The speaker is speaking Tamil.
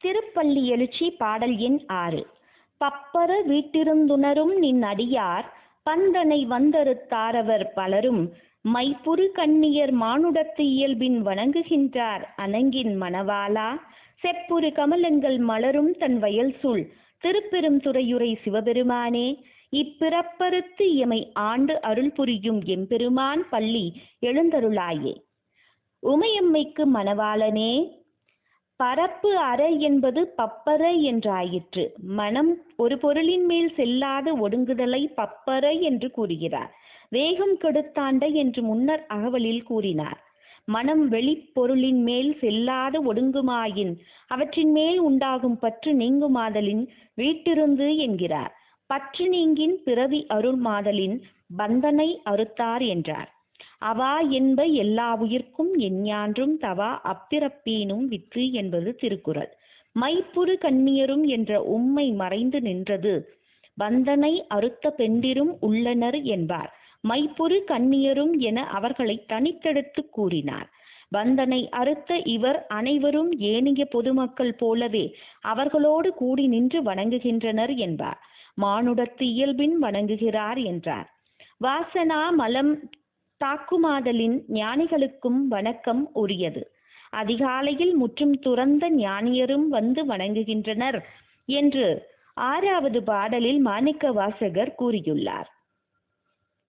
திருப்பள்ளி எழுச்சி பாடல் எண் ஆறு. பப்பர வீட்டிருந்துணரும் நின் அடியார் பந்தனை வந்தறுத்தாரவர் பலரும் மைப்புறு கண்ணியர் மானுடத்து இயல்பின் வணங்குகின்றார் அணங்கின் மணவாளா செப்புறு கமலங்கள் மலரும் தன் வயல் சூழ் திருப்பெரும் துறையுரை சிவபெருமானே இப்பிறப்பறுத்து எமை ஆண்டு அருள் புரியும் எம்பெருமான் பள்ளி எழுந்தருளாயே. உமையம்மைக்கு மணவாளனே பரப்பு அறை என்பது பப்பறை என்றாயிற்று. மனம் ஒரு பொருளின் மேல் செல்லாத ஒடுங்குதலை பப்பறை என்று கூறுகிறார். வேகம் கெடுத்தாண்டை என்று முன்னர் அகவலில் கூறினார். மனம் வெளிப்பொருளின் மேல் செல்லாத ஒடுங்குமாயின் அவற்றின் மேல் உண்டாகும் பற்று நீங்குமாதலின் வீட்டிருந்து என்கிறார். பற்று நீங்கின் பிறவி அருள் மாதலின் பந்தனை அறுத்தார் என்றார். அவா என்ப எல்லா உயிர்க்கும் எஞ்ஞான்றும் தவா அப்பிறப்பீனும் வித்து என்பது திருக்குறள். மைப்புறு கண்ணியரும் என்ற உம்மை மறைந்து நின்றது. வந்தனை அறுத்த பெண்டிரும் உள்ளனர் என்பார். மைப்புறு கண்ணியரும் என அவர்களை தனித்தெடுத்து கூறினார். வந்தனை அறுத்த இவர் அனைவரும் ஏனைய பொதுமக்கள் போலவே அவர்களோடு கூடி நின்று வணங்குகின்றனர் என்பார். மானுடத்து இயல்பின் வணங்குகிறார் என்றார். வாசனா மலம் தாக்குமாதலின் ஞானிகளுக்கும் வணக்கம் உரியது. அதிகாலையில் முற்றும் துறந்த ஞானியரும் வந்து வணங்குகின்றனர் என்று ஆறாவது பாடலில் மாணிக்க வாசகர் கூறியுள்ளார்.